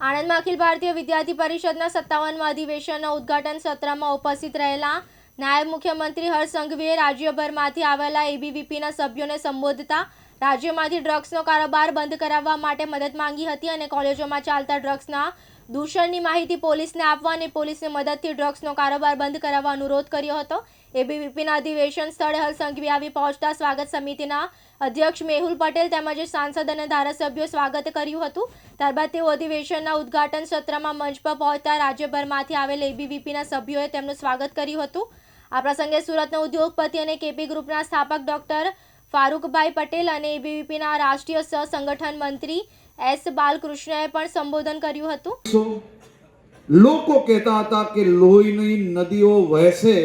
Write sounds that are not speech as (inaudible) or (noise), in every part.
આણંદમાં અખિલ ભારતીય વિદ્યાર્થી પરિષદના સત્તાવનમાં અધિવેશનના ઉદ્ઘાટન સત્રમાં ઉપસ્થિત રહેલા નાયબ મુખ્યમંત્રી હર્ષ સંઘવીએ રાજ્યભરમાંથી આવેલા એબીવીપીના સભ્યોને સંબોધતા રાજ્યમાંથી ડ્રગ્સનો કારોબાર બંધ કરાવવા માટે મદદ માંગી હતી અને કોલેજોમાં ચાલતા ડ્રગ્સના દૂષણની માહિતી પોલીસને આપવા અને પોલીસની મદદથી ડ્રગ્સનો કારોબાર બંધ કરાવવા અનુરોધ કર્યો હતો. એબીવીપીના અધિવેશન સ્થળે હલસંઘવી આવી પહોંચતા સ્વાગત સમિતિના અધ્યક્ષ મેહુલ પટેલ તેમજ સાંસદ અને ધારાસભ્યો સ્વાગત કર્યું હતું. ત્યારબાદ તેઓ અધિવેશનના ઉદ્ઘાટન સત્રમાં મંચ પર પહોંચતા રાજ્યભરમાંથી આવેલ એબીવીપીના સભ્યોએ તેમનું સ્વાગત કર્યું હતું. આ પ્રસંગે સુરતના ઉદ્યોગપતિ અને કેપી ગ્રુપના સ્થાપક ડોક્ટર ફારૂકભાઈ પટેલ અને એબીવીપીના રાષ્ટ્રીય સહ સંગઠન મંત્રી એસ બાલકૃષ્ણએ પણ સંબોધન કર્યું હતું. લોકો કહેતા હતા કે લોહીની નદીઓ વહેશે,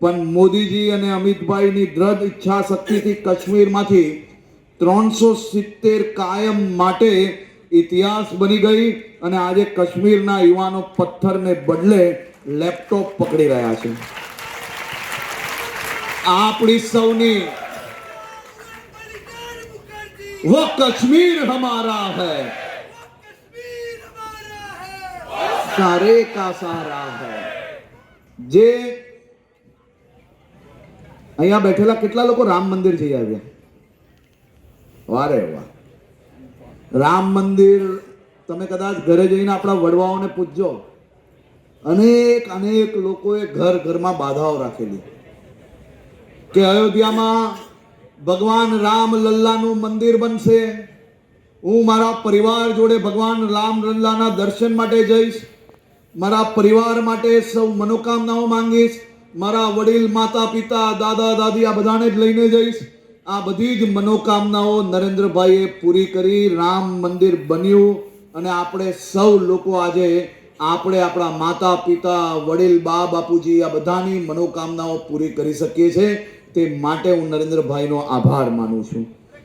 પણ મોદીજી અને અમિતભાઈની દ્રઢ ઈચ્છા શક્તિથી કાશ્મીરમાંથી ત્રણસો સિત્તેર કાયમ માટે ઇતિહાસ બની ગઈ અને આજે કાશ્મીરના યુવાનો પથ્થરને બદલે લેપટોપ પકડી રહ્યા છે. આપણી સૌની वो कश्मीर हमारा है सारे का सारा है જે અહીંયા બેઠેલા કેટલા લોકો રામ મંદિર જઈ આવ્યા વારે વાહ રામ મંદિર તમે કદાચ ઘરે જઈને આપણા વડવાઓને પૂછજો અનેક અનેક લોકોએ ઘર ઘરમાં બાધાઓ રાખેલી કે અયોધ્યામાં ભગવાન રામ લલ્લાનું મંદિર બનશે. હું મારા પરિવાર જોડે ભગવાન રામ લલ્લાના દર્શન માટે જઈશ. મારા પરિવાર માટે સૌ મનોકામનાઓ માંગીશ. મારા વડીલ, માતા, પિતા, દાદા, દાદી આ બધાને જ લઈને જઈશ. આ બધી જ મનોકામનાઓ નરેન્દ્રભાઈએ પૂરી કરી રામ મંદિર બન્યું અને આપણે સૌ લોકો આજે આપણે આપણા માતા, પિતા, વડીલ, બા, બાપુજી આ બધાની મનોકામનાઓ પૂરી કરી શકીએ છીએ. તે માટે હું નરેન્દ્રભાઈનો આભાર માનું છું.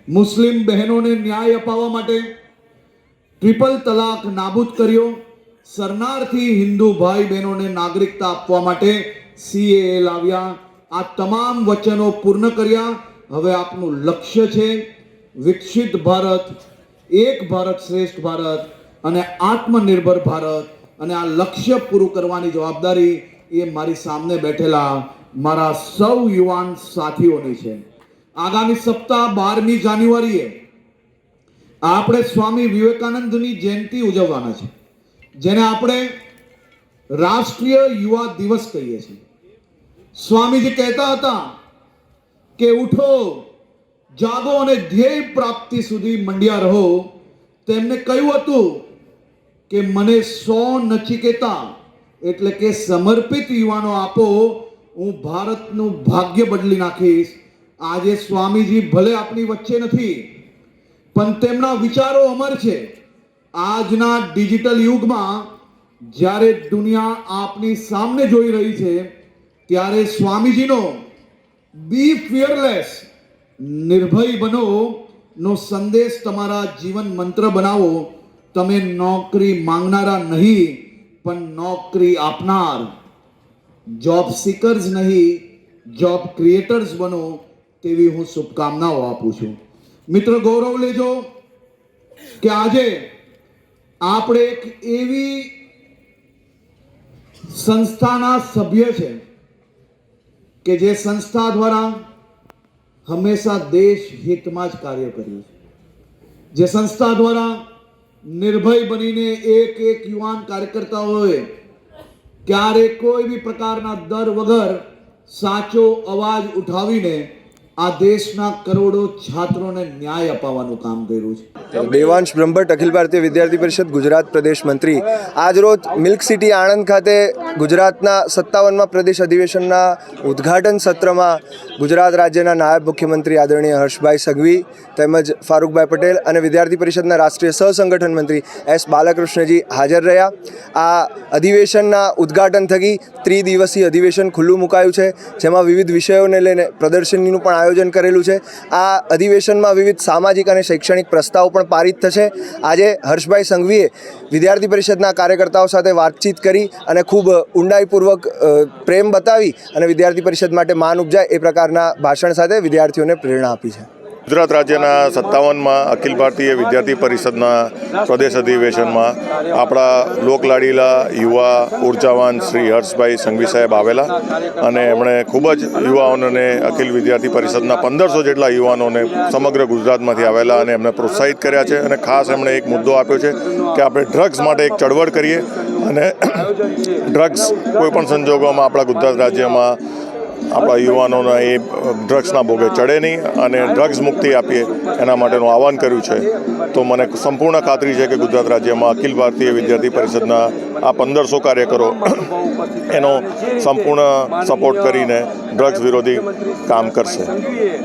મુસ્લિમ બહેનોને ન્યાય અપાવવા માટે ટ્રિપલ તલાક નાબૂદ કર્યો. શરણાર્થી હિન્દુ ભાઈ બહેનોને નાગરિકતા આપવા માટે સીએએ લાવ્યા. આ તમામ વચનો પૂર્ણ કર્યા. હવે આપનું લક્ષ્ય છે વિકસિત ભારત, એક ભારત શ્રેષ્ઠ ભારત અને આત્મનિર્ભર ભારત. અને આ લક્ષ્ય પૂરું કરવાની જવાબદારી એ મારી સામે બેઠેલા મારા સૌ યુવાન સાથીઓની છે. આગામી સપ્તાહ બારમી જાન્યુઆરીએ આપણે સ્વામી વિવેકાનંદની જયંતિ ઉજવવાના છે. જેને આપણે રાષ્ટ્રીય યુવા દિવસ કહીએ છીએ. સ્વામીજી કહેતા હતા કે ઉઠો, જાગો અને ધ્યેય પ્રાપ્તિ સુધી મંડ્યા રહો. તેમને કહ્યું હતું કે મને સો નચિકેતા એટલે કે સમર્પિત યુવાનો આપો. હું ભારતનું ભાગ્ય બદલી નાખીશ. આજે સ્વામીજી ભલે આપણી વચ્ચે નથી, પણ તેમના વિચારો અમર છે. આજના ડિજિટલ યુગમાં જ્યારે દુનિયા આપની સામે જોઈ રહી છે, ત્યારે સ્વામીજીનો બી ફિયરલેસ નિર્ભય બનો નો સંદેશ તમારા જીવન મંત્ર બનાવો. તમે નોકરી માંગનારા નહીં, પણ નોકરી આપનાર. જોબ સિકર્સ નહીં જોબ ક્રિએટર્સ બનો તેવી હું શુભકામનાઓ આપું છું. મિત્ર, ગૌરવ લેજો કે આજે આપણે એક એવી સંસ્થાના સભ્ય છે કે જે સંસ્થા દ્વારા હંમેશા દેશ હિતમાં જ કાર્ય કર્યું છે. જે સંસ્થા દ્વારા નિર્ભય બનીને એક એક યુવાન કાર્યકર્તાઓએ ક્યારે કોઈ બી પ્રકારના દર વગર સાચો અવાજ ઉઠાવીને આ દેશના કરોડો છાત્રોને ન્યાય અપાવવાનું કામ કર્યું છે. દેવાંશ બ્રહ્મભટ્ટ, અખિલ ભારતીય વિદ્યાર્થી પરિષદ, ગુજરાત પ્રદેશ મંત્રી. આજરોજ મિલ્ક સિટી આણંદ ખાતે ગુજરાતના સત્તાવનમાં પ્રદેશ અધિવેશનના ઉદ્ઘાટન સત્રમાં ગુજરાત રાજ્યના નાયબ મુખ્યમંત્રી આદરણીય હર્ષભાઈ સંઘવી તેમજ ફારૂકભાઈ પટેલ અને વિદ્યાર્થી પરિષદના રાષ્ટ્રીય સહસંગઠન મંત્રી એસ બાલકૃષ્ણજી હાજર રહ્યા. આ અધિવેશનના ઉદ્ઘાટન થકી ત્રિદિવસીય અધિવેશન ખુલ્લું મુકાયું છે, જેમાં વિવિધ વિષયોને લઈને પ્રદર્શનીનું પણ આયોજન કરેલું છે. આ અધિવેશનમાં વિવિધ સામાજિક અને શૈક્ષણિક પ્રસ્તાવો પણ પારિત થશે. આજે હર્ષભાઈ સંઘવીએ વિદ્યાર્થી પરિષદના કાર્યકર્તાઓ સાથે વાતચીત કરી અને ખૂબ ઊંડાઈપૂર્વક પ્રેમ બતાવી અને વિદ્યાર્થી પરિષદ માટે માન ઉપજાય એ પ્રકારના ભાષણ સાથે વિદ્યાર્થીઓને પ્રેરણા આપી છે. ગુજરાત રાજ્યના સત્તાવનમાં અખિલ ભારતીય વિદ્યાર્થી પરિષદના પ્રદેશ અધિવેશનમાં આપણા લોકલાડીલા યુવા ઉર્જાવાન શ્રી હર્ષભાઈ સંઘવી સાહેબ આવેલા અને એમણે ખૂબ જ યુવાઓને અખિલ વિદ્યાર્થી પરિષદના પંદરસો જેટલા યુવાનોને સમગ્ર ગુજરાતમાંથી આવેલા અને એમને પ્રોત્સાહિત કર્યા છે અને ખાસ એમણે એક મુદ્દો આપ્યો છે કે આપણે ડ્રગ્સ માટે એક ચળવળ કરીએ અને ડ્રગ્સ કોઈપણ સંજોગોમાં આપણા ગુજરાત રાજ્યમાં આપણા યુવાનોના એ ડ્રગ્સના ભોગે ચડે નહીં અને ડ્રગ્સ મુક્તિ આપીએ એના માટેનું આહવાન કર્યું છે. તો મને સંપૂર્ણ ખાતરી છે કે ગુજરાત રાજ્યમાં અખિલ ભારતીય વિદ્યાર્થી પરિષદના આ પંદરસો કાર્યકરો (coughs) એનો સંપૂર્ણ સપોર્ટ કરીને ડ્રગ્સ વિરોધી કામ કરશે.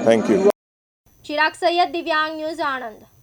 થેન્ક યુ ચિરાગ સૈયદ દિવ્યાંગ ન્યૂઝ આણંદ.